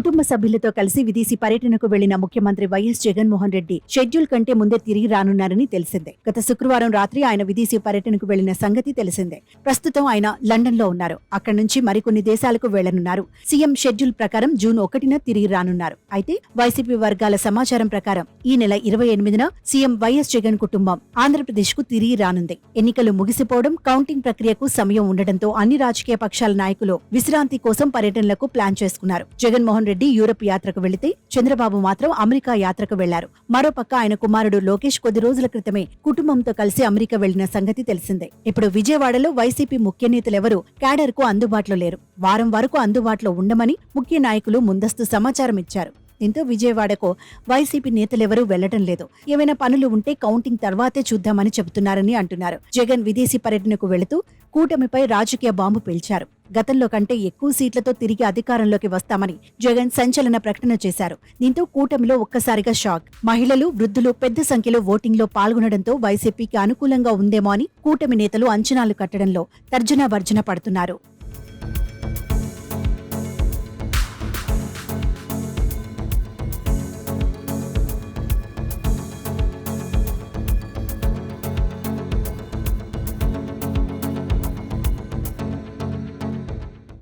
కుటుంబ సభ్యులతో కలిసి విదేశీ పర్యటనకు వెళ్ళిన ముఖ్యమంత్రి వైఎస్ జగన్మోహన్ రెడ్డి షెడ్యూల్ కంటే ముందే తిరిగి రానున్నారని తెలిసిందే. గత శుక్రవారం రాత్రి ఆయన విదేశీ పర్యటనకు వెళ్ళిన సంగతి తెలిసిందే. ప్రస్తుతం ఆయన లండన్లో ఉన్నారు. అక్కడి నుంచి మరికొన్ని దేశాలకు వెళ్ళనున్నారు. సీఎం షెడ్యూల్ ప్రకారం జూన్ ఒకటిన తిరిగి రానున్నారు. అయితే వైసీపీ వర్గాల సమాచారం ప్రకారం ఈ నెల ఇరవై ఎనిమిదిన సీఎం వైఎస్ జగన్ కుటుంబం ఆంధ్రప్రదేశ్కు తిరిగి రానుంది. ఎన్నికలు ముగిసిపోవడం కౌంటింగ్ ప్రక్రియకు సమయం ఉండడంతో అన్ని రాజకీయ పక్షాల నాయకులు విశ్రాంతి కోసం పర్యటనలకు ప్లాన్ చేసుకున్నారు. జగన్మోహన్ రెడ్డి యూరప్ యాత్రకు వెళితే చంద్రబాబు మాత్రం అమెరికా యాత్రకు వెళ్ళారు. మరోపక్క ఆయన కుమారుడు లోకేష్ కొద్ది రోజుల క్రితమే కుటుంబంతో కలిసి అమెరికా వెళ్ళిన సంగతి తెలిసిందే. ఇప్పుడు విజయవాడలో వైసీపీ ముఖ్య నేతలెవరూ క్యాడర్కు అందుబాటులో లేరు. వారం వరకు అందుబాటులో ఉండమని ముఖ్య నాయకులు ముందస్తు సమాచారం ఇచ్చారు దీంతో విజయవాడకు వైసీపీ నేతలెవరూ వెళ్ళడం లేదు. ఏమైనా పనులు ఉంటే కౌంటింగ్ తర్వాతే చూద్దామని చెబుతున్నారని అంటున్నారు. జగన్ విదేశీ పర్యటనకు వెళుతూ కూటమిపై రాజకీయ బాంబు పేల్చారు. గతంలో కంటే ఎక్కువ సీట్లతో తిరిగి అధికారంలోకి వస్తామని జగన్ సంచలన ప్రకటన చేశారు. దీంతో కూటమిలో ఒక్కసారిగా షాక్. మహిళలు వృద్ధులు పెద్ద సంఖ్యలో ఓటింగ్లో పాల్గొనడంతో వైసీపీకి అనుకూలంగా ఉందేమో అని కూటమి నేతలు అంచనాలు కట్టడంలో తర్జనా భర్జన పడుతున్నారు.